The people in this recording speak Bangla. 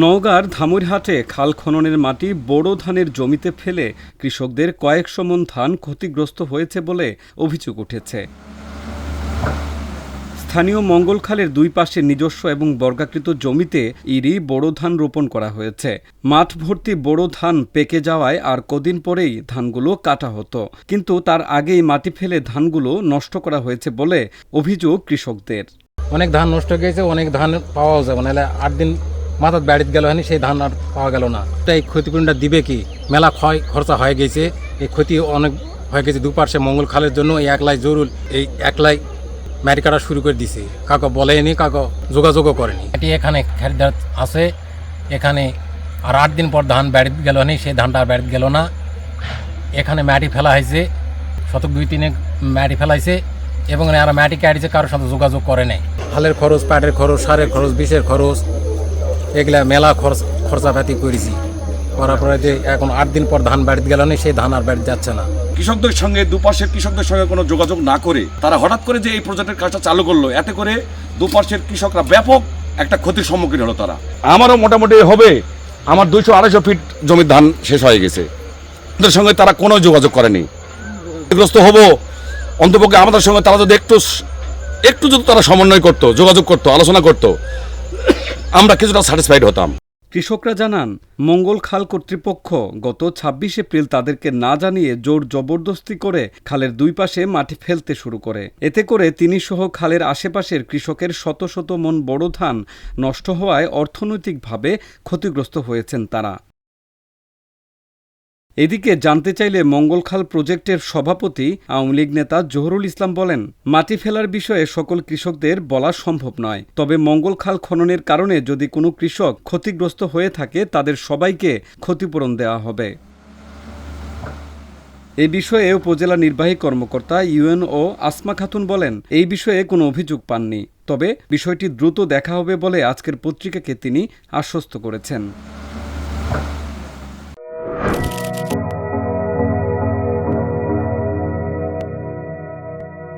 নওগাঁর ধামুরহাটে খাল খননের মাটি বোরো ধানের জমিতে ফেলে কৃষকদের কয়েকশো মন ধান ক্ষতিগ্রস্ত হয়েছে বলে অভিযোগ উঠেছে। স্থানীয় মঙ্গলখালের দুই পাশে নিজস্ব এবং বর্গাকৃত জমিতে ইরি বোরো ধান রোপণ করা হয়েছে। মাঠ ভর্তি বোরো ধান পেকে যাওয়ায় আর কদিন পরেই ধানগুলো কাটা হতো। কিন্তু তার আগেই মাটি ফেলে ধানগুলো নষ্ট করা হয়েছে বলে অভিযোগ কৃষকদের। অনেক ধান নষ্ট হয়ে গেছে, অনেক ধান পাওয়াও যাবে, নাহলে আট দিন মাথার বাড়িতে গেল হয়নি সেই ধান আর পাওয়া গেল না। তো এই ক্ষতিপূরণটা দিবে কি? মেলা ক্ষয় খরচা হয়ে গেছে। এই ক্ষতি অনেক হয়ে গেছে দুপাশে মঙ্গল খালের জন্য। এই একলাই জরুল এই একলাই ম্যারি কাটা শুরু করে দিছে। কাকো বলেনি কাকো যোগাযোগও করেনি। এটি এখানে খেরদার আছে। এখানে আর আট দিন পর ধান বাড়িতে গেল হয়নি সেই ধানটা আর বাড়িতে গেল না। এখানে মাটি ফেলা হয়েছে। শতক দুই তিনে মাটি ফেলাইছে এবং আর মাটি কাটিছে কারোর সাথে যোগাযোগ করে নাই। হালের খরচ প্যাটের খরচ সারের খরচ বিষের খরচ এগুলা মেলা খরচ খরচাপাতি করেছি। করার পরে যে এখন আট দিন পর ধান বাড়িতে গেল না সেই ধান আর বাড়িতে যাচ্ছে না। কৃষকদের সঙ্গে দুপাশের কৃষকদের সঙ্গে কোনো যোগাযোগ না করে তারা হঠাৎ করে যে এই প্রজেক্টের কাজটা চালু করল এতে করে দুপাশের কৃষকরা ব্যাপক একটা ক্ষতির সম্মুখীন হলো তারা। আমারও মোটামুটি হবে আমার দুইশো আড়াইশো ফিট জমির ধান শেষ হয়ে গেছে। ওদের সঙ্গে তারা কোনো যোগাযোগ করেনি। ক্ষতিগ্রস্ত হব অন্তপক্ষে আমাদের সঙ্গে তারা যদি একটু একটু যদি তারা সমন্বয় করতো যোগাযোগ করতো আলোচনা করতো আমরা কিছুটা স্যাটিসফাইড হতাম। কৃষকরা জানান, মঙ্গল খাল কর্তৃপক্ষ গত ২৬ এপ্রিল তাদেরকে না জানিয়ে জোর জবরদস্তি করে খালের দুই পাশে মাটি ফেলতে শুরু করে। এতে করে তিনি সহ খালের আশেপাশের কৃষকের শত শত মন বড় ধান নষ্ট হওয়ায় অর্থনৈতিকভাবে ক্ষতিগ্রস্ত হয়েছেন তারা। এদিকে জানতে চাইলে মঙ্গলখাল প্রজেক্টের সভাপতি আওয়ামী লীগ নেতা জহুরুল ইসলাম বলেন, মাটি ফেলার বিষয়ে সকল কৃষকদের বলা সম্ভব নয়। তবে মঙ্গলখাল খননের কারণে যদি কোনো কৃষক ক্ষতিগ্রস্ত হয়ে থাকে, তাদের সবাইকে ক্ষতিপূরণ দেওয়া হবে। এ বিষয়ে উপজেলা নির্বাহী কর্মকর্তা ইউএনও আসমা খাতুন বলেন, এই বিষয়ে কোনো অভিযোগ পাননি। তবে বিষয়টি দ্রুত দেখা হবে বলে আজকের পত্রিকাকে তিনি আশ্বস্ত করেছেন।